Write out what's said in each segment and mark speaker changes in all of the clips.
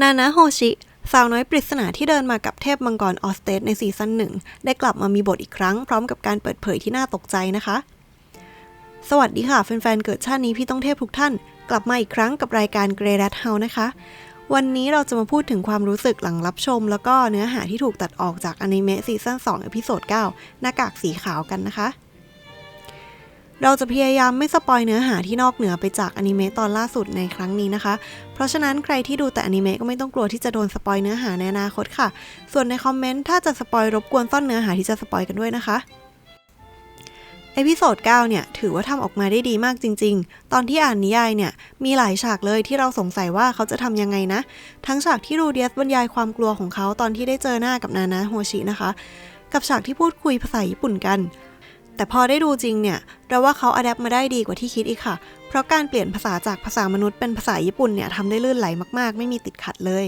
Speaker 1: นานาโฮชิสาวน้อยปริศนาที่เดินมากับเทพมังกรออสเตสในซีซั่นหนึ่งได้กลับมามีบทอีกครั้งพร้อมกับการเปิดเผยที่น่าตกใจนะคะ สวัสดีค่ะแฟนๆ เกิดชาตินี้พี่ต้องเทพทุกท่าน กลับมาอีกครั้งกับรายการเกรด t เฮานะคะ วันนี้เราจะมาพูดถึงความรู้สึกหลังรับชม แล้วก็เนื้อหาที่ถูกตัดออกจากอนิเมะซีซั่น2อพิโซด9หน้ากากสีขาวกันนะคะ เราจะพยายามไม่สปอยเนื้อหาที่นอกเหนือไปจากอนิเมะตอนล่าสุดในครั้งนี้นะคะ เพราะฉะนั้นใครที่ดูแต่อนิเมะก็ไม่ต้องกลัวที่จะโดนสปอยเนื้อหาในอนาคตค่ะ ส่วนในคอมเมนต์ถ้าจะสปอยรบกวนซ่อนเนื้อหาที่จะสปอยกันด้วยนะคะเอพิโซด9เนี่ยถือว่าทำออกมาได้ดีมากจริง ๆ ตอนที่อ่านนิยายเนี่ยมีหลายฉากเลยที่เราสงสัยว่าเขาจะทำยังไงนะ ทั้งฉากที่รูเดียสบรรยายความกลัวของเขาตอนที่ได้เจอหน้ากับนานาโฮชินะคะ กับฉากที่พูดคุยภาษาญี่ปุ่นกัน แต่พอได้ดูจริงเนี่ย เราว่าเขาอัดแอปมาได้ดีกว่าที่คิดอีกค่ะ เพราะการเปลี่ยนภาษาจากภาษามนุษย์เป็นภาษาญี่ปุ่นเนี่ยทำได้ลื่นไหลมากๆ ไม่มีติดขัดเลย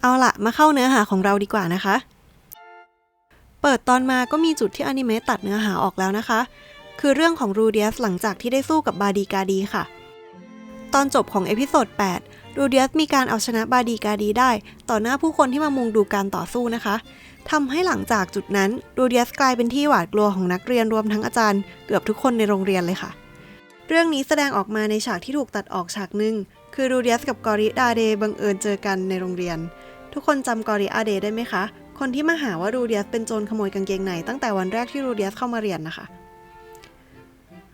Speaker 1: เอาละมาเข้าเนื้อหาของเราดีกว่านะคะ เปิดตอนมาก็มีจุดที่อนิเมะตัดเนื้อหาออกแล้วนะคะ คือเรื่องของรูเดียสหลังจากที่ได้สู้กับบาดีกาดีค่ะ ตอนจบของเอพิโซด8 รูเดียสมีการเอาชนะบาดีกาดีได้ ต่อหน้าผู้คนที่มามุงดูการต่อสู้นะคะทำให้หลังจากจุดนั้นรูเดียสกลายเป็นที่หวาดกลัวของนักเรียนรวมทั้งอาจารย์ เกือบทุกคนในโรงเรียนเลยค่ะ เรื่องนี้แสดงออกมาในฉากที่ถูกตัดออกฉากหนึ่งคือรูเดียสกับกอริอาเดบังเอิญเจอกันในโรงเรียน ทุกคนจำกอริอาเดได้ไหมคะ คนที่มาหาว่ารูเดียสเป็นโจรขโมยกางเกงในตั้งแต่วันแรกที่รูเดียสเข้ามาเรียนนะคะ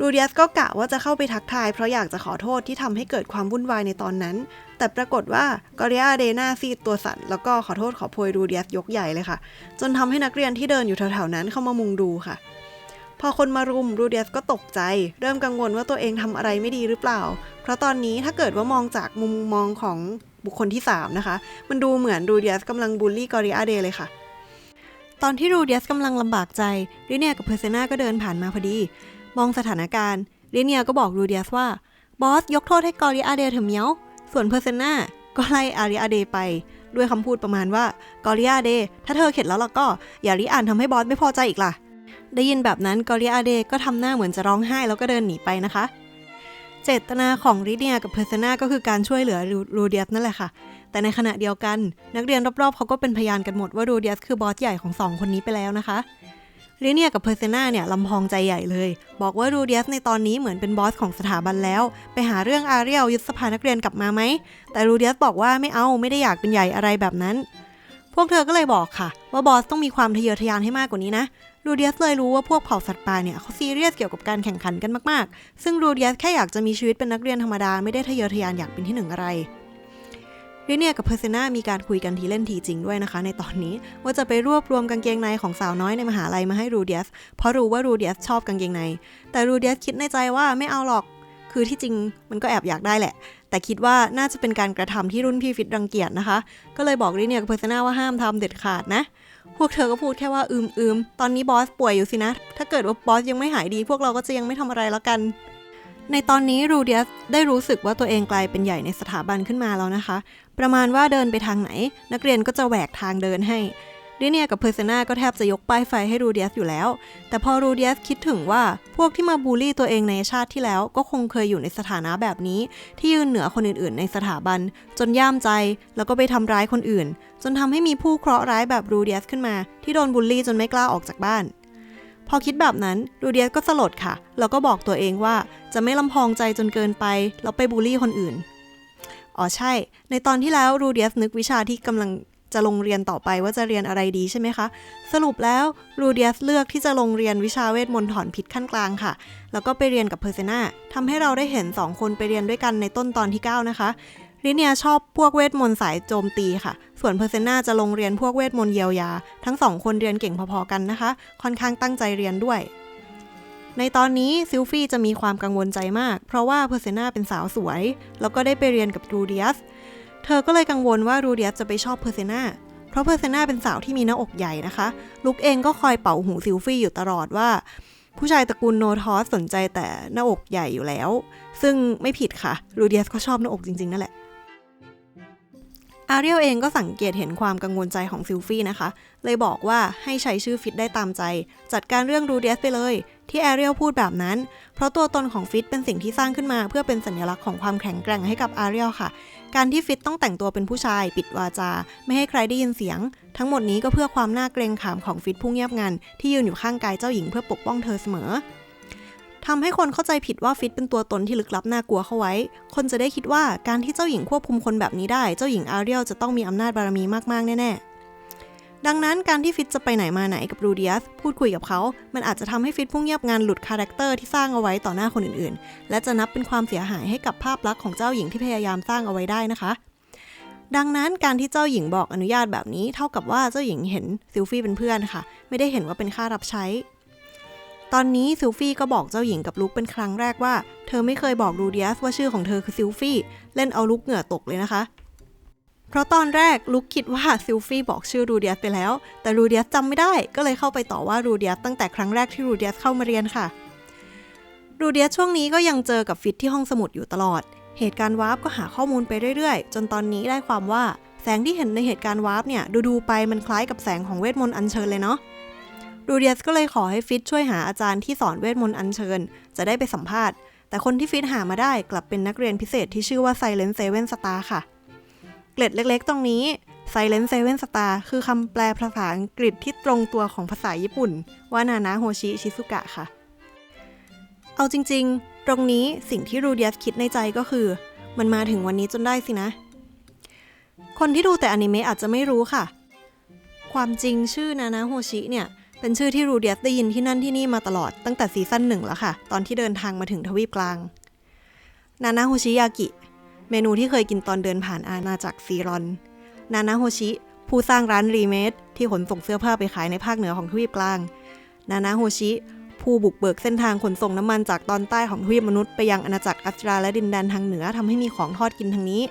Speaker 1: รูเดียสก็กะว่าจะเข้าไปทักทาย เพราะอยากจะขอโทษที่ทำให้เกิดความวุ่นวายในตอนนั้น แต่ปรากฏว่ากอริอาเดหน้าซีดตัวสั่นแล้วก็ขอโทษขอโพยรูเดียสยกใหญ่เลยค่ะ จนทำให้นักเรียนที่เดินอยู่แถวๆนั้นเข้ามามุงดูค่ะ พอคนมารุมรูเดียสก็ตกใจ เริ่มกังวลว่าตัวเองทำอะไรไม่ดีหรือเปล่า เพราะตอนนี้ถ้าเกิดว่ามองจากมุมมองของบุคคลที่ 3 นะคะ มันดูเหมือนรูเดียสกำลังบูลลี่กอริอาเดเลยค่ะตอนที่รูเดียสกำลังลำบากใจริเนียกับเพอร์เซนาก็เดินผ่านมาพอดี มองสถานการณ์ริเนียก็บอกรูเดียสว่าบอสยกโทษให้กอริอาเดเถอะเมียว ส่วนเพอร์เซนาก็ไล่อาริอาเดไป ด้วยคำพูดประมาณว่ากอริอาเดถ้าเธอเข็ดแล้วล่ะก็อย่าริอ่านทำให้บอสไม่พอใจอีกล่ะ ได้ยินแบบนั้นกอริอาเดก็ทำหน้าเหมือนจะร้องไห้แล้วก็เดินหนีไปนะคะ เจตนาของริเนียกับเพอร์เซนาก็คือการช่วยเหลือรูเดียสนั่นแหละค่ะ แต่ในขณะเดียวกัน นักเรียนรอบๆเขาก็เป็นพยานกันหมดว่ารูเดียสคือบอสใหญ่ของสองคนนี้ไปแล้วนะคะ ริเนียกับเพอร์เซนาเนี่ยลำพองใจใหญ่เลย บอกว่ารูเดียสในตอนนี้เหมือนเป็นบอสของสถาบันแล้ว ไปหาเรื่องอาเรียลยึดสภานักเรียนกลับมาไหม แต่รูเดียสบอกว่าไม่เอาไม่ได้อยากเป็นใหญ่อะไรแบบนั้น พวกเธอก็เลยบอกค่ะ ว่าบอสต้องมีความทะเยอทะยานให้มากกว่านี้นะรูเดียสเลยรู้ว่าพวกเผ่าสัตว์ป่าเนี่ยเขาซีเรียสเกี่ยวกับการแข่งขันกันมากๆ ซึ่งรูเดียสแค่อยากจะมีชีวิตเป็นนักเรียนธรรมดาไม่ได้ทะเยอทะยานอยากเป็นที่หนึ่งอะไร ริเนียกับเพอร์เซนามีการคุยกันทีเล่นทีจริงด้วยนะคะ ในตอนนี้ว่าจะไปรวบรวมกางเกงในของสาวน้อยในมหาลัยมาให้รูเดียสเพราะรู้ว่ารูเดียสชอบกางเกงใน แต่รูเดียสคิดในใจว่าไม่เอาหรอก คือที่จริงมันก็แอบอยากได้แหละ แต่คิดว่าน่าจะเป็นการกระทำที่รุ่นพี่ฟิตรังเกียจนะคะ ก็เลยบอกริเนียกับเพอร์เซนาว่าห้ามทำเด็ดขาดนะพวกเธอก็พูดแค่ว่าอืมอืมตอนนี้บอสป่วยอยู่สินะ ถ้าเกิดว่าบอสยังไม่หายดี พวกเราก็จะยังไม่ทำอะไรแล้วกัน ในตอนนี้รูเดียสได้รู้สึกว่าตัวเองกลายเป็นใหญ่ในสถาบันขึ้นมาแล้วนะคะ ประมาณว่าเดินไปทางไหน นักเรียนก็จะแหวกทางเดินให้ริเนียกับเพอร์เซนาก็แทบจะยกป้ายไฟให้รูเดียสอยู่แล้ว แต่พอรูเดียสคิดถึงว่าพวกที่มาบูลลี่ตัวเองในชาติที่แล้ว ก็คงเคยอยู่ในสถานะแบบนี้ ที่ยืนเหนือคนอื่นๆ ในสถาบัน จนย่ามใจ แล้วก็ไปทำร้ายคนอื่น จนทำให้มีผู้เคราะห์ร้ายแบบรูเดียสขึ้นมา ที่โดนบูลลี่จนไม่กล้าออกจากบ้าน พอคิดแบบนั้นรูเดียสก็สลดค่ะ แล้วก็บอกตัวเองว่าจะไม่ลำพองใจจนเกินไป แล้วไปบูลลี่คนอื่น อ๋อใช่ ในตอนที่แล้วรูเดียสนึกวิชาที่กำลังจะลงเรียนต่อไปว่าจะเรียนอะไรดีใช่ไหมคะ สรุปแล้วรูเดียสเลือกที่จะลงเรียนวิชาเวทมนต์ถอนพิษขั้นกลางค่ะ แล้วก็ไปเรียนกับเพอร์เซนาทำให้เราได้เห็น 2 คนไปเรียนด้วยกันในต้นตอนที่ 9 นะคะ ริเนียชอบพวกเวทมนต์สายโจมตีค่ะ ส่วนเพอร์เซนาจะลงเรียนพวกเวทมนต์เยียวยา ทั้งสองคนเรียนเก่งพอๆกันนะคะ ค่อนข้างตั้งใจเรียนด้วย ในตอนนี้ซิลฟี่จะมีความกังวลใจมาก เพราะว่าเพอร์เซนาเป็นสาวสวย แล้วก็ได้ไปเรียนกับรูเดียส เธอก็เลยกังวลว่ารูเดียสจะไปชอบเพอร์เซนาเพราะเพอร์เซนาเป็นสาวที่มีหน้าอกใหญ่นะคะ ลุกเองก็คอยเป่าหูซิลฟี่อยู่ตลอดว่า ผู้ชายตระกูลโนทอสสนใจแต่หน้าอกใหญ่อยู่แล้ว ซึ่งไม่ผิดค่ะรูเดียสก็ชอบหน้าอกจริงๆนั่นแหละ อาเรียลเองก็สังเกตเห็นความกังวลใจของซิลฟี่นะคะ เลยบอกว่าให้ใช้ชื่อฟิตได้ตามใจ จัดการเรื่องรูเดียสไปเลย ที่แอเรียลพูดแบบนั้น เพราะตัวตนของฟิตเป็นสิ่งที่สร้างขึ้นมา เพื่อเป็นสัญลักษณ์ของความแข็งแกร่งให้กับอาเรียลค่ะ การที่ฟิตต้องแต่งตัวเป็นผู้ชาย ปิดวาจา ไม่ให้ใครได้ยินเสียง ทั้งหมดนี้ก็เพื่อความน่าเกรงขามของฟิตผู้เงียบงันที่ยืนอยู่ข้างกายเจ้าหญิงเพื่อปกป้องเธอเสมอ ทำให้คนเข้าใจผิดว่าฟิตเป็นตัวตนที่ลึกลับน่ากลัวเข้าไว้ คนจะได้คิดว่าการที่เจ้าหญิงควบคุมคนแบบนี้ได้ เจ้าหญิงอาเรียลจะต้องมีอำนาจบารมีมากๆ แน่ๆ ดังนั้นการที่ฟิตจะไปไหนมาไหนกับรูเดียสพูดคุยกับเขา มันอาจจะทำให้ฟิตผู้เงียบงันหลุดคาแรคเตอร์ที่สร้างเอาไว้ต่อหน้าคนอื่นๆ และจะนับเป็นความเสียหายให้กับภาพลักษณ์ของเจ้าหญิงที่พยายามสร้างเอาไว้ได้นะคะ ดังนั้นการที่เจ้าหญิงบอกอนุญาตแบบนี้ เท่ากับว่าเจ้าหญิงเห็นซิลฟี่เป็นเพื่อนค่ะ ไม่ได้เห็นว่าเป็นค่ารับใช้ ตอนนี้ซิลฟี่ก็บอกเจ้าหญิงกับลุกเป็นครั้งแรกว่า เธอไม่เคยบอกรูเดียสว่าชื่อของเธอคือซิลฟี่เล่นเอาลุกเหงื่อตกเลยนะคะ เพราะตอนแรกลุกคิดว่าซิลฟี่บอกชื่อรูเดียสไปแล้ว แต่รูเดียสจำไม่ได้ก็เลยเข้าไปต่อว่ารูเดียสตั้งแต่ครั้งแรกที่รูเดียสเข้ามาเรียนค่ะรูเดียสช่วงนี้ก็ยังเจอกับฟิตที่ห้องสมุดอยู่ตลอด เหตุการณ์วาร์ปก็หาข้อมูลไปเรื่อยๆ จนตอนนี้ได้ความว่าแสงที่เห็นในเหตุการณ์วาร์ปเนี่ยดูๆไปมันคล้ายกับแสงของเวทมนต์อัญเชิญเลยเนาะ รูเดียสก็เลยขอให้ฟิตช่วยหาอาจารย์ที่สอนเวทมนต์อัญเชิญ จะได้ไปสัมภาษณ์ แต่คนที่ฟิตหามาได้กลับเป็นนักเรียนพิเศษที่ชื่อว่า Silent Seven Star ค่ะ เกล็ดเล็กๆ ตรงนี้ Silent Seven Star คือคำแปลภาษาอังกฤษที่ตรงตัวของภาษาญี่ปุ่น ว่านานาโฮชิชิซุกะค่ะ เอาจริงๆ ตรงนี้สิ่งที่รูเดียสคิดในใจก็คือ มันมาถึงวันนี้จนได้สินะ คนที่ดูแต่อนิเมะอาจจะไม่รู้ค่ะ ความจริงชื่อนานาโฮชิเนี่ย เป็นชื่อที่รูเดียสได้ยินที่นั่นที่นี่มาตลอดตั้งแต่ซีซั่นหนึ่งแล้วค่ะ ตอนที่เดินทางมาถึงทวีปกลาง นานาโฮชิยากิ เมนูที่เคยกินตอนเดินผ่านอาณาจักรซีรอน นานาโฮชิ ผู้สร้างร้านรีเมดที่ขนส่งเสื้อผ้าไปขายในภาคเหนือของทวีปกลาง นานาโฮชิ ผู้บุกเบิกเส้นทางขนส่งน้ำมันจากตอนใต้ของทวีปมนุษย์ไปยังอาณาจักรอัตราและดินแดนทางเหนือทำให้มีของทอดกินทางนี้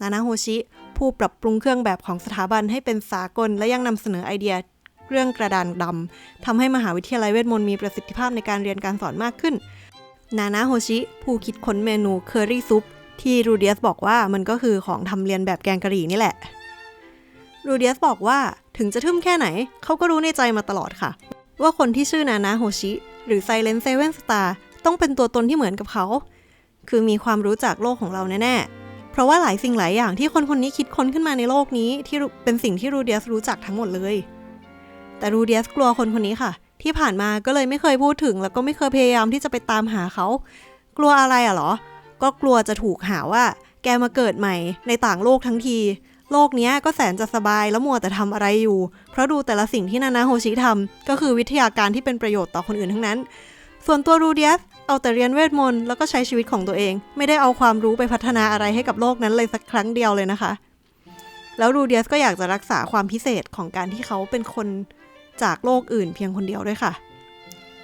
Speaker 1: นานาโฮชิ ผู้ปรับปรุงเครื่องแบบของสถาบันให้เป็นสากลและยังนำเสนอไอเดีย เรื่องกระดานดำทำให้มหาวิทยาลัยเวทมนต์มีประสิทธิภาพในการเรียนการสอนมากขึ้น นานาโฮชิ ผู้คิดค้นเมนูเคอรี่ซุปที่รูเดียสบอกว่ามันก็คือของทำเรียนแบบแกงกะหรี่นี่แหละ รูเดียสบอกว่าถึงจะทึ่มแค่ไหน เขาก็รู้ในใจมาตลอดค่ะ ว่าคนที่ชื่อนานาโฮชิ หรือ Silent Seven Star ต้องเป็นตัวตนที่เหมือนกับเขา คือมีความรู้จากโลกของเราแน่ๆ เพราะว่าหลายสิ่งหลายอย่างที่คนคนนี้คิดค้นขึ้นมาในโลกนี้ที่เป็นสิ่งที่รูเดียสรู้จักทั้งหมดเลย แต่รูเดียสกลัวคนคนนี้ค่ะ ที่ผ่านมาก็เลยไม่เคยพูดถึง แล้วก็ไม่เคยพยายามที่จะไปตามหาเขา กลัวอะไรอะเหรอ ก็กลัวจะถูกหาว่า แกมาเกิดใหม่ในต่างโลกทั้งที โลกนี้ก็แสนจะสบายแล้วมัวแต่ทำอะไรอยู่ เพราะดูแต่ละสิ่งที่นานาโฮชิทำก็คือวิทยาการที่เป็นประโยชน์ต่อคนอื่นทั้งนั้น ส่วนตัวรูเดียสเอาแต่เรียนเวทมนต์แล้วก็ใช้ชีวิตของตัวเอง ไม่ได้เอาความรู้ไปพัฒนาอะไรให้กับโลกนั้นเลยสักครั้งเดียวเลยนะคะ แล้วรูเดียสก็อยากจะรักษาความพิเศษของการที่เขาเป็นคน จากโลกอื่นเพียงคนเดียวด้วยค่ะ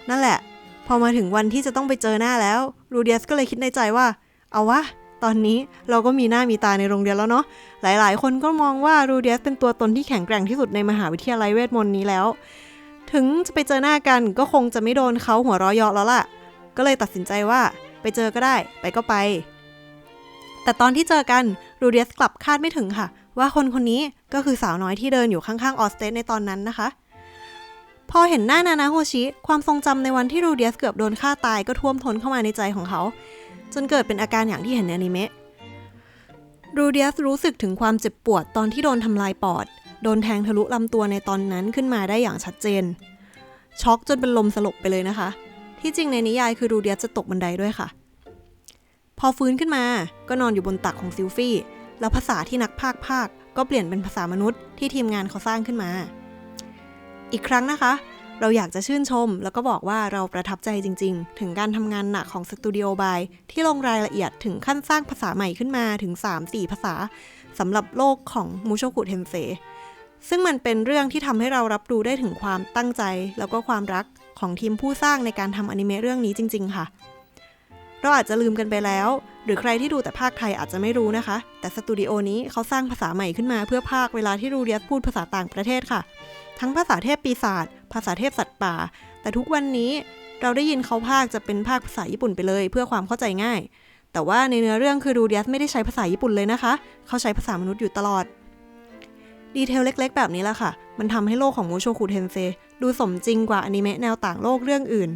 Speaker 1: นั่นแหละ พอมาถึงวันที่จะต้องไปเจอหน้าแล้วรูเดียสก็เลยคิดในใจว่า เอาวะตอนนี้เราก็มีหน้ามีตาในโรงเรียนแล้วเนาะหลายๆ คนก็มองว่ารูเดียสเป็นตัวตนที่แข็งแกร่งที่สุดในมหาวิทยาลัยเวทมนต์นี้แล้ว ถึงจะไปเจอหน้ากันก็คงจะไม่โดนเขาหัวเร้อยเยาะแล้วล่ะ ก็เลยตัดสินใจว่าไปเจอก็ได้ไปก็ไป แต่ตอนที่เจอกันรูเดียสกลับคาดไม่ถึงค่ะ ว่าคนคนนี้ก็คือสาวน้อยที่เดินอยู่ข้างๆออสเตสในตอนนั้นนะคะ พอเห็นหน้านานาโฮชิ ความทรงจำในวันที่รูเดียสเกือบโดนฆ่าตายก็ท่วมท้นเข้ามาในใจของเขา จนเกิดเป็นอาการอย่างที่เห็นในอนิเมะรูเดียสรู้สึกถึงความเจ็บปวดตอนที่โดนทำลายปอด โดนแทงทะลุลำตัวในตอนนั้นขึ้นมาได้อย่างชัดเจน ช็อกจนเป็นลมสลบไปเลยนะคะ ที่จริงในนิยายคือรูเดียสจะตกบันไดด้วยค่ะ พอฟื้นขึ้นมาก็นอนอยู่บนตักของซิลฟี่ แล้วภาษาที่นักพากย์ภาคก็เปลี่ยนเป็นภาษามนุษย์ที่ทีมงานเขาสร้างขึ้นมา อีกครั้งนะคะ เราอยากจะชื่นชม แล้วก็บอกว่าเราประทับใจจริง ๆ ถึงการทำงานหนักของสตูดิโอบายที่ลงรายละเอียดถึงขั้นสร้างภาษาใหม่ขึ้นมาถึง 3-4 ภาษาสำหรับโลกของมูโชกุเทนเซซึ่งมันเป็นเรื่องที่ทำให้เรารับรู้ได้ถึงความตั้งใจ แล้วก็ความรักของทีมผู้สร้างในการทำอนิเมะเรื่องนี้จริง ๆ ค่ะ เราอาจจะลืมกันไปแล้ว หรือใครที่ดูแต่ภาคไทยอาจจะไม่รู้นะคะ แต่สตูดิโอนี้เขาสร้างภาษาใหม่ขึ้นมาเพื่อภาคเวลาที่รูเดียสพูดภาษาต่างประเทศค่ะ ทั้งภาษาเทพปีศาจภาษาเทพสัตว์ป่า แต่ทุกวันนี้เราได้ยินเขาภาคจะเป็นภาคภาษาญี่ปุ่นไปเลย เพื่อความเข้าใจง่าย แต่ว่าในเนื้อเรื่องคือรูเดียสไม่ได้ใช้ภาษาญี่ปุ่นเลยนะคะ เขาใช้ภาษามนุษย์อยู่ตลอดดีเทลเล็ก ๆ แบบนี้แหละค่ะ มันทำให้โลกของโมโชคุเทนเซดูสมจริงกว่าอนิเมะแนวต่างโลกเรื่องอื่น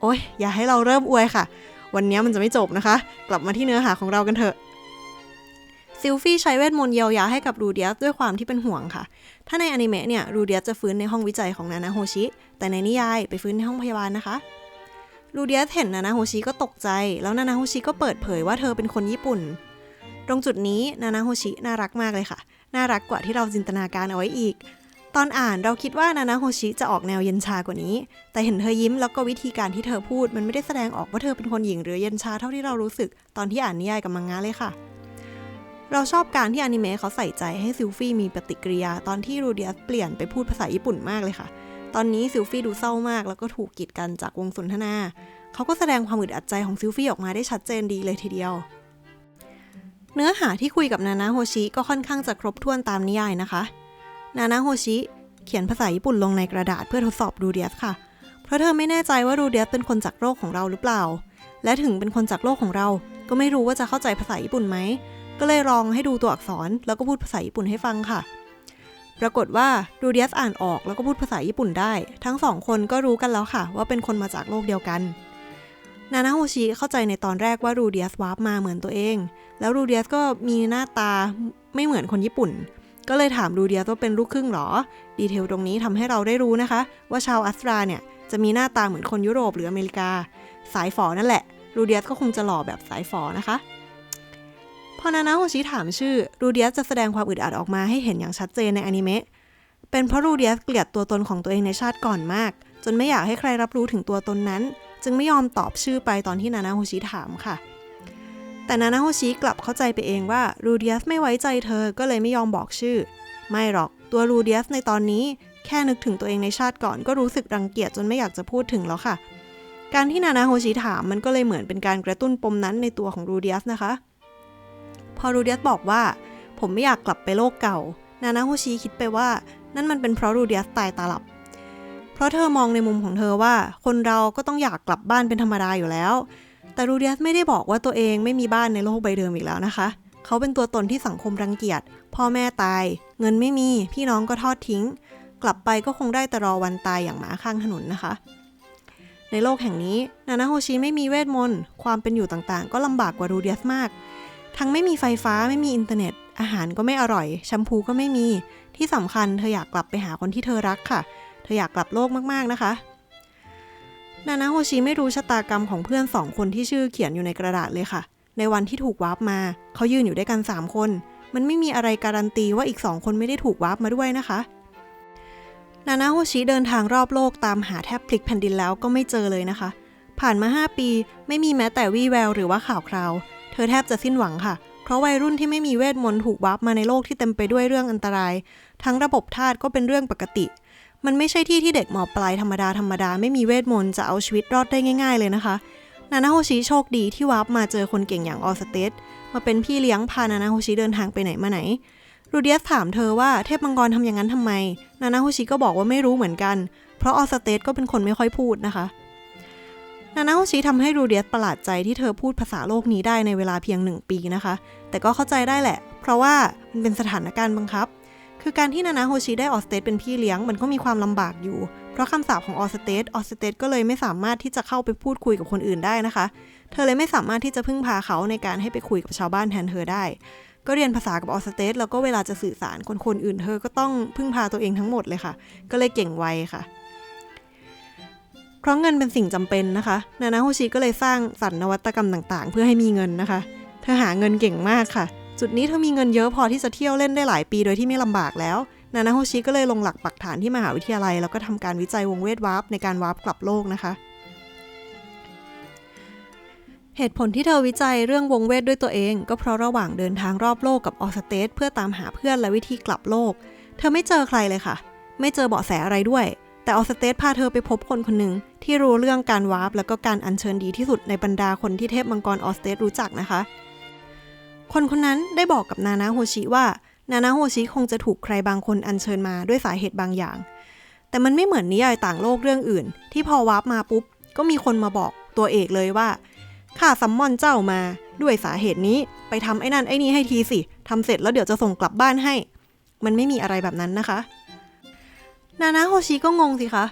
Speaker 1: โอ้ยอย่าให้เราเริ่มอวยค่ะ วันนี้มันจะไม่จบนะคะ กลับมาที่เนื้อหาของเรากันเถอะซิลฟี่ใช้เวทมนต์เยียวยาให้กับรูเดียสด้วยความที่เป็นห่วงค่ะ ถ้าในอนิเมะเนี่ยรูเดียสจะฟื้นในห้องวิจัยของนานาโฮชิ แต่ในนิยายไปฟื้นในห้องพยาบาลนะคะรูเดียสเห็นนานาโฮชิก็ตกใจ แล้วนานาโฮชิก็เปิดเผยว่าเธอเป็นคนญี่ปุ่น ตรงจุดนี้นานาโฮชิน่ารักมากเลยค่ะ น่ารักกว่าที่เราจินตนาการเอาไว้อีก ตอนอ่านเราคิดว่านานาโฮชิจะออกแนวเย็นชากว่านี้ แต่เห็นเธอยิ้มแล้วก็วิธีการที่เธอพูด มันไม่ได้แสดงออกว่าเธอเป็นคนหญิงหรือเย็นชาเท่าที่เรารู้สึกตอนที่อ่านนิยายกับมังงะเลยค่ะ เราชอบการที่อนิเมะเขาใส่ใจให้ซิลฟี่มีปฏิกิริยาตอนที่รูเดียสเปลี่ยนไปพูดภาษาญี่ปุ่นมากเลยค่ะ ตอนนี้ซิลฟี่ดูเศร้ามาก แล้วก็ถูกกีดกันจากวงสนทนา เขาก็แสดงความอึดอัดใจของซิลฟี่ออกมาได้ชัดเจนดีเลยทีเดียว เนื้อหาที่คุยกับนานาโฮชิก็ค่อนข้างจะครบถ้วนตามนิยายนะคะ นานาโฮชิเขียนภาษาญี่ปุ่นลงในกระดาษเพื่อทดสอบรูเดียสค่ะ เพราะเธอไม่แน่ใจว่ารูเดียสเป็นคนจากโลกของเราหรือเปล่า และถึงเป็นคนจากโลกของเรา ก็ไม่รู้ว่าจะเข้าใจภาษาญี่ปุ่นไหม ก็เลยลองให้ดูตัวอักษรแล้วก็พูดภาษาญี่ปุ่นให้ฟังค่ะ ปรากฏว่ารูเดียสอ่านออกแล้วก็พูดภาษาญี่ปุ่นได้ ทั้งสองคนก็รู้กันแล้วค่ะ ว่าเป็นคนมาจากโลกเดียวกัน นานาโฮชิเข้าใจในตอนแรกว่ารูเดียสวาร์ปมาเหมือนตัวเอง แล้วรูเดียสก็มีหน้าตาไม่เหมือนคนญี่ปุ่น ก็เลยถามรูเดียว่าเป็นลูกครึ่งหรอ ดีเทลตรงนี้ทำให้เราได้รู้นะคะ ว่าชาวอัสตราเนี่ยจะมีหน้าตาเหมือนคนยุโรปหรืออเมริกา สายฝอนั่นแหละรูเดียสก็คงจะหล่อแบบสายฝอนะคะพอนานาโฮชิถามชื่อรูเดียสจะแสดงความอึดอัดออกมาให้เห็นอย่างชัดเจนในอนิเมะเป็นเพราะรูเดียสเกลียดตัวตนของตัวเองในชาติก่อนมาก จนไม่อยากให้ใครรับรู้ถึงตัวตนนั้น จึงไม่ยอมตอบชื่อไปตอนที่นานาโฮชิถามค่ะ แต่นานาโฮชิกลับเข้าใจไปเองว่ารูเดียสไม่ไว้ใจเธอก็เลยไม่ยอมบอกชื่อ ไม่หรอกตัวรูเดียสในตอนนี้แค่นึกถึงตัวเองในชาติก่อนก็รู้สึกรังเกียจจนไม่อยากจะพูดถึงแล้วค่ะ การที่นานาโฮชิถามมันก็เลยเหมือนเป็นการกระตุ้นปมนั้นในตัวของรูเดียสนะคะ พอรูเดียสบอกว่า ผมไม่อยากกลับไปโลกเก่า นานาโฮชิคิดไปว่า นั่นมันเป็นเพราะรูเดียสตายตาหลับ เพราะเธอมองในมุมของเธอว่า คนเราก็ต้องอยากกลับบ้านเป็นธรรมดาอยู่แล้ว แต่รูเดียสไม่ได้บอกว่าตัวเองไม่มีบ้านในโลกใบเดิมอีกแล้วนะคะ เขาเป็นตัวตนที่สังคมรังเกียจ พ่อแม่ตาย เงินไม่มี พี่น้องก็ทอดทิ้ง กลับไปก็คงได้แต่รอวันตายอย่างหมาข้างถนนนะคะ ในโลกแห่งนี้ นานาโฮชิไม่มีเวทมนต์ ความเป็นอยู่ต่างๆ ก็ลำบากกว่ารูเดียสมาก ทั้งไม่มีไฟฟ้าไม่มีอินเทอร์เน็ต อาหารก็ไม่อร่อย แชมพูก็ไม่มี ที่สำคัญเธออยากกลับไปหาคนที่เธอรักค่ะ เธออยากกลับโลกมากๆนะคะ นานาโฮชิไม่รู้ชะตากรรมของเพื่อนสองคนที่ชื่อเขียนอยู่ในกระดาษเลยค่ะ ในวันที่ถูกวาร์ปมา เขายืนอยู่ด้วยกัน 3 คน มันไม่มีอะไรการันตีว่าอีก2คนไม่ได้ถูกวาร์ปมาด้วยนะคะ นานาโฮชิเดินทางรอบโลกตามหาแทบพลิกแผ่นดินแล้วก็ไม่เจอเลยนะคะ ผ่านมา 5 ปี ไม่มีแม้แต่วี่แววหรือว่าข่าวคราว เธอแทบจะสิ้นหวังค่ะ เพราะวัยรุ่นที่ไม่มีเวทมนต์ถูกวาร์ปมาในโลกที่เต็มไปด้วยเรื่องอันตราย ทั้งระบบธาตุก็เป็นเรื่องปกติ มันไม่ใช่ที่ที่เด็กหมอปลายธรรมดาธรรมดาไม่มีเวทมนต์จะเอาชีวิตรอดได้ง่ายๆเลยนะคะ นานาโฮชิโชคดีที่วาร์ปมาเจอคนเก่งอย่างออสเตสมาเป็นพี่เลี้ยงพานานาโฮชิเดินทางไปไหนมาไหน รูเดียสถามเธอว่าเทพมังกรทำอย่างนั้นทำไม นานาโฮชิก็บอกว่าไม่รู้เหมือนกัน เพราะออสเตสก็เป็นคนไม่ค่อยพูดนะคะนานาโฮชิทำให้รูเดียสประหลาดใจที่เธอพูดภาษาโลกนี้ได้ในเวลาเพียงหนึ่งปีนะคะ แต่ก็เข้าใจได้แหละ เพราะว่ามันเป็นสถานการณ์บังคับ คือการที่นานาโฮชิได้ออสเตสเป็นพี่เลี้ยงมันก็มีความลำบากอยู่ เพราะคำสาปของออสเตสออสเตสก็เลยไม่สามารถที่จะเข้าไปพูดคุยกับคนอื่นได้นะคะ เธอเลยไม่สามารถที่จะพึ่งพาเขาในการให้ไปคุยกับชาวบ้านแทนเธอได้ ก็เรียนภาษากับออสเตสแล้วก็เวลาจะสื่อสารคนคนอื่นเธอก็ต้องพึ่งพาตัวเองทั้งหมดเลยค่ะ ก็เลยเก่งไวค่ะเพราะเงินเป็นสิ่งจำเป็นนะคะ นานาโฮชิก็เลยสร้างสรรค์นวัตกรรมต่างๆ เพื่อให้มีเงินนะคะ เธอหาเงินเก่งมากค่ะ จุดนี้เธอมีเงินเยอะพอที่จะเที่ยวเล่นได้หลายปีโดยที่ไม่ลำบากแล้ว นานาโฮชิก็เลยลงหลักปักฐานที่มหาวิทยาลัย แล้วก็ทำการวิจัยวงเวทวาร์ปในการวาร์ปกลับโลกนะคะ เหตุผลที่เธอวิจัยเรื่องวงเวทด้วยตัวเอง ก็เพราะระหว่างเดินทางรอบโลกกับออสเตสเพื่อตามหาเพื่อนและวิธีกลับโลก เธอไม่เจอใครเลยค่ะ ไม่เจอเบาะแสอะไรด้วย แต่ออสเตสพาเธอไปพบคนคนหนึ่งที่รู้เรื่องการวาร์ปแล้วก็การอัญเชิญดีที่สุดในบรรดาคนที่เทพมังกรออสเตสรู้จักนะคะ คนคนนั้นได้บอกกับนานาโฮชิว่า นานาโฮชิคงจะถูกใครบางคนอัญเชิญมาด้วยสาเหตุบางอย่าง แต่มันไม่เหมือนนิยายต่างโลกเรื่องอื่น ที่พอวาร์ปมาปุ๊บ ก็มีคนมาบอกตัวเอกเลยว่าข้าซัมมอนเจ้ามาด้วยสาเหตุนี้ไปทำไอ้นั่นไอ้นี่ให้ทีสิทำเสร็จแล้วเดี๋ยวจะส่งกลับบ้านให้ มันไม่มีอะไรแบบนั้นนะคะ นานาโฮชิก็งงสิคะ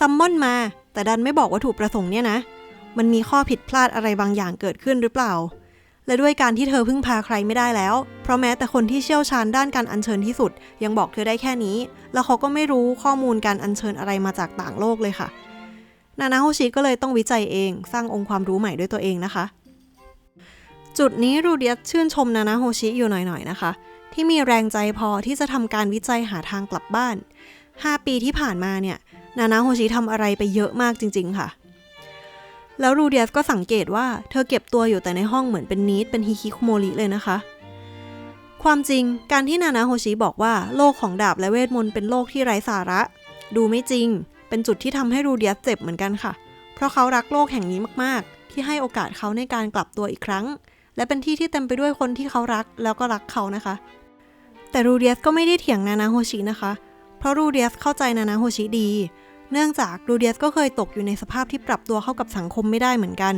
Speaker 1: ซัมมอนมา แต่ดันไม่บอกวัตถุประสงค์เนี่ยนะ มันมีข้อผิดพลาดอะไรบางอย่างเกิดขึ้นหรือเปล่า และด้วยการที่เธอพึ่งพาใครไม่ได้แล้ว เพราะแม้แต่คนที่เชี่ยวชาญด้านการอัญเชิญที่สุด ยังบอกเธอได้แค่นี้ แล้วเขาก็ไม่รู้ข้อมูลการอัญเชิญอะไรมาจากต่างโลกเลยค่ะ นานาโฮชิก็เลยต้องวิจัยเอง สร้างองค์ความรู้ใหม่ด้วยตัวเองนะคะ จุดนี้รูเดียสชื่นชมนานาโฮชิอยู่หน่อยๆนะคะ ที่มีแรงใจพอที่จะทำการวิจัยหาทางกลับบ้าน 5 ปีที่ผ่านมาเนี่ย นานาโฮชิทำอะไรไปเยอะมากจริง ๆ ค่ะ แล้วรูเดียสก็สังเกตว่าเธอเก็บตัวอยู่แต่ในห้องเหมือนเป็นนีดเป็นฮิคิคุโมริเลยนะคะ ความจริงการที่นานาโฮชิบอกว่าโลกของดาบและเวทมนต์เป็นโลกที่ไร้สาระ ดูไม่จริง เป็นจุดที่ทำให้รูเดียสเจ็บเหมือนกันค่ะ เพราะเขารักโลกแห่งนี้มากๆ ที่ให้โอกาสเขาในการกลับตัวอีกครั้ง และเป็นที่ที่เต็มไปด้วยคนที่เขารักแล้วก็รักเขานะคะ แต่รูเดียสก็ไม่ได้เถียงนานาโฮชินะคะ เพราะรูเดียสเข้าใจนานาโฮชิดี เนื่องจากรูเดียสก็เคยตกอยู่ในสภาพที่ปรับตัวเข้ากับสังคมไม่ได้เหมือนกัน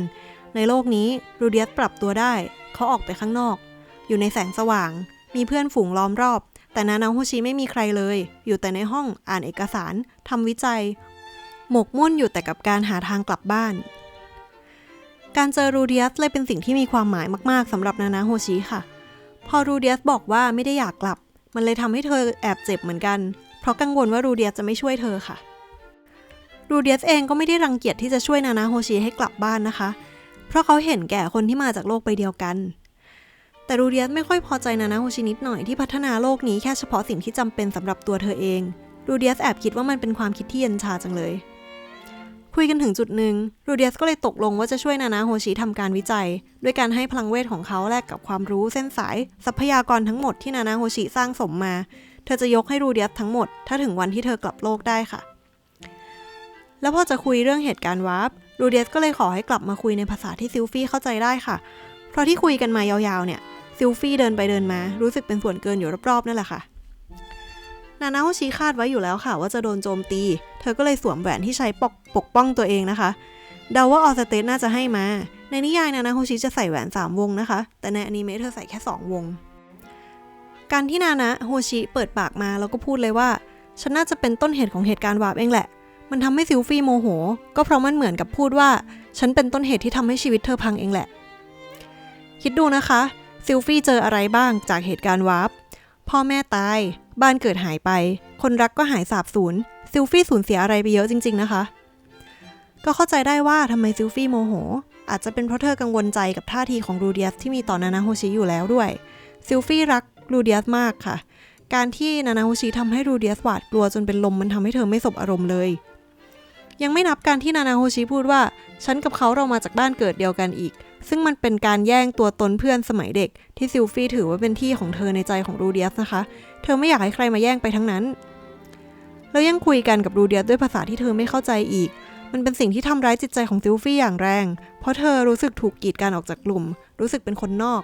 Speaker 1: ในโลกนี้รูเดียสปรับตัวได้ เขาออกไปข้างนอก อยู่ในแสงสว่าง มีเพื่อนฝูงล้อมรอบ แต่นานาโฮชิไม่มีใครเลย อยู่แต่ในห้องอ่านเอกสารทำวิจัย หมกมุ่นอยู่แต่กับการหาทางกลับบ้าน การเจอรูเดียสเลยเป็นสิ่งที่มีความหมายมาก ๆสำหรับนานาโฮชิค่ะ พอรูเดียสบอกว่าไม่ได้อยากกลับ มันเลยทำให้เธอแอบเจ็บเหมือนกัน เพราะกังวลว่ารูเดียสจะไม่ช่วยเธอค่ะ รูเดียสเองก็ไม่ได้รังเกียจที่จะช่วยนานาโฮชิให้กลับบ้านนะคะ เพราะเขาเห็นแก่คนที่มาจากโลกใบเดียวกัน แต่รูเดียสไม่ค่อยพอใจนานาโฮชินิดหน่อยที่พัฒนาโลกนี้แค่เฉพาะสิ่งที่จำเป็นสำหรับตัวเธอเอง รูเดียสแอบคิดว่ามันเป็นความคิดที่เย็นชาจังเลย คุยกันถึงจุดหนึ่งรูเดียสก็เลยตกลงว่าจะช่วยนานาโฮชิทำการวิจัย ด้วยการให้พลังเวทของเขาแลกกับความรู้เส้นสาย ทรัพยากรทั้งหมดที่นานาโฮชิสร้างสมมา เธอจะยกให้รูเดียสทั้งหมด ถ้าถึงวันที่เธอกลับโลกได้ค่ะ แล้วพอจะคุยเรื่องเหตุการณ์วาร์ปรูเดียสก็เลยขอให้กลับมาคุยในภาษาที่ซิลฟี่เข้าใจได้ค่ะ เพราะที่คุยกันมายาวๆเนี่ยซิลฟี่เดินไปเดินมา รู้สึกเป็นส่วนเกินอยู่รอบๆนั่นแหละค่ะนานาโฮชิคาดไว้อยู่แล้วค่ะ ว่าจะโดนโจมตี เธอก็เลยสวมแหวนที่ใช้ปกปกป้องตัวเองนะคะ เดาว่าออสเตทน่าจะให้มา ในนิยายนานาโฮชิจะใส่แหวน 3 วงนะคะ แต่ในอนิเมะเธอใส่แค่ 2 วง การที่นานะโฮชิเปิดปากมาแล้วก็พูดเลยว่า ฉันน่าจะเป็นต้นเหตุของเหตุการณ์วาบเองแหละ มันทำให้ซิลฟี่โมโห ก็เพราะมันเหมือนกับพูดว่า ฉันเป็นต้นเหตุที่ทำให้ชีวิตเธอพังเองแหละ คิดดูนะคะ ซิลฟี่เจออะไรบ้างจากเหตุการณ์วาร์ป พ่อแม่ตาย บ้านเกิดหายไป คนรักก็หายสาบสูญ ซิลฟี่สูญเสียอะไรไปเยอะจริง ๆ นะคะ ก็เข้าใจได้ว่าทำไมซิลฟี่โมโห อาจจะเป็นเพราะเธอกังวลใจกับท่าทีของรูเดียสที่มีต่อนานาโฮชิอยู่แล้วด้วย ซิลฟี่รักรูเดียสมากค่ะการที่นานาโฮชิทำให้รูเดียสหวาดกลัวจนเป็นลมมันทำให้เธอไม่สบอารมณ์เลย ยังไม่นับการที่นานาโฮชิพูดว่า ฉันกับเขาเรามาจากบ้านเกิดเดียวกันอีก ซึ่งมันเป็นการแย่งตัวตนเพื่อนสมัยเด็ก ที่ซิลฟี่ถือว่าเป็นที่ของเธอในใจของรูเดียสนะคะ เธอไม่อยากให้ใครมาแย่งไปทั้งนั้น แล้วยังคุยกันกับรูเดียสด้วยภาษาที่เธอไม่เข้าใจอีก มันเป็นสิ่งที่ทำร้ายจิตใจของซิลฟี่อย่างแรง เพราะเธอรู้สึกถูกกีดกันออกจากกลุ่ม รู้สึกเป็นคนนอก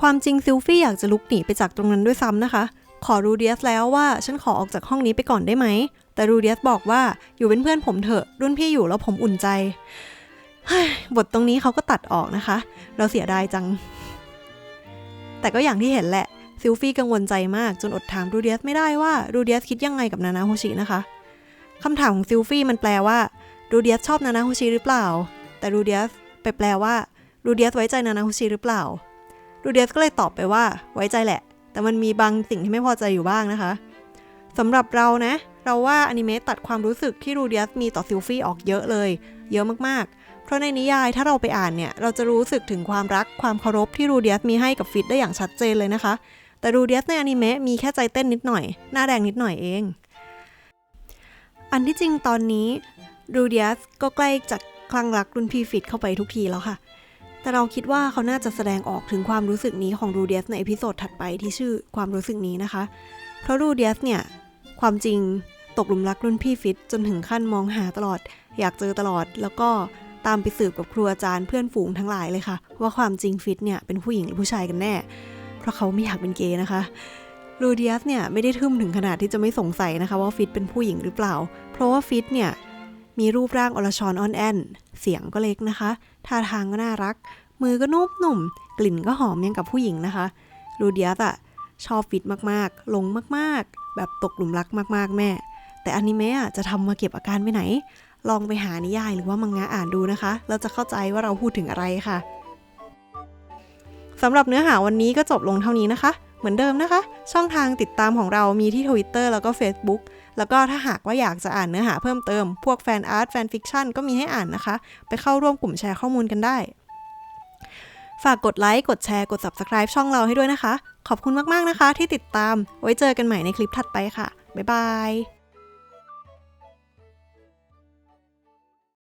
Speaker 1: ความจริงซิลฟี่อยากจะลุกหนีไปจากตรงนั้นด้วยซ้ำนะคะ ขอรูเดียสแล้วว่าฉันขอออกจากห้องนี้ไปก่อนได้ไหม แต่รูเดียสบอกว่าอยู่เป็นเพื่อนผมเถอะ รุ่นพี่อยู่แล้วผมอุ่นใจ บทตรงนี้เขาก็ตัดออกนะคะ เราเสียดายจัง แต่ก็อย่างที่เห็นแหละ ซิลฟี่กังวลใจมากจนอดถามรูเดียสไม่ได้ว่ารูเดียสคิดยังไงกับนานาโฮชินะคะคำถามของซิลฟี่มันแปลว่ารูเดียสชอบนานาโฮชิหรือเปล่า แต่รูเดียสไปแปลว่ารูเดียสไว้ใจนานาโฮชิหรือเปล่ารูเดียสก็เลยตอบไปว่า ไว้ใจแหละ แต่มันมีบางสิ่งที่ไม่พอใจอยู่บ้างนะคะสำหรับเรานะ เราว่าอนิเมะตัดความรู้สึกที่รูเดียสมีต่อซิลฟี่ออกเยอะเลย เยอะมากๆ เพราะในนิยายถ้าเราไปอ่านเนี่ย เราจะรู้สึกถึงความรักความเคารพที่รูเดียสมีให้กับฟิตได้อย่างชัดเจนเลยนะคะ แต่รูเดียสในอนิเมะมีแค่ใจเต้นนิดหน่อย หน้าแดงนิดหน่อยเอง อันที่จริงตอนนี้รูเดียสก็ใกล้จะคลั่งรักรุ่นพี่ฟิตเข้าไปทุกทีแล้วค่ะ แต่เราคิดว่าเขาน่าจะแสดงออกถึงความรู้สึกนี้ของรูเดียสในอพิโซดถัดไปที่ชื่อความรู้สึกนี้นะคะ เพราะรูเดียสเนี่ย ความจริงตกหลุมรักรุ่นพี่ฟิตจนถึงขั้นมองหาตลอด อยากเจอตลอด แล้วก็ตามไปสืบกับครูอาจารย์เพื่อนฝูงทั้งหลายเลยค่ะ ว่าความจริงฟิตเนี่ยเป็นผู้หญิงหรือผู้ชายกันแน่ เพราะเขาไม่อยากเป็นเกย์นะคะรูเดียสเนี่ยไม่ได้ทึมถึงขนาดที่จะไม่สงสัยนะคะ ว่าฟิตเป็นผู้หญิงหรือเปล่า เพราะว่าฟิตเนี่ย มีรูปร่างอรชรอ่อนแอนเสียงก็เล็กนะคะ ท่าทางก็น่ารัก มือก็นุ่มหนุ่ม กลิ่นก็หอมยังกับผู้หญิงนะคะรูเดียสอะชอบฟิตมากๆ ลงมากๆ แบบตกหลุมรักมากๆ แม่ แต่อนิเมะอะจะทำมาเก็บอาการไปไหน ลองไปหานิยายหรือว่ามังงะอ่านดูนะคะ เราจะเข้าใจว่าเราพูดถึงอะไรค่ะสำหรับเนื้อหาวันนี้ก็จบลงเท่านี้นะคะ เหมือนเดิมนะคะ ช่องทางติดตามของเรามีที่ Twitter แล้วก็ Facebook แล้วก็ถ้าหากว่าอยากจะอ่านเนื้อหาเพิ่มเติม พวกแฟนอาร์ตแฟนฟิคชันก็มีให้อ่านนะคะ ไปเข้าร่วมกลุ่มแชร์ข้อมูลกันได้ ฝากกดไลค์ กดแชร์ กด Subscribe ช่องเราให้ด้วยนะคะ ขอบคุณมากๆนะคะ ที่ติดตาม ไว้เจอกันใหม่ในคลิปถัดไปค่ะ บ๊ายบาย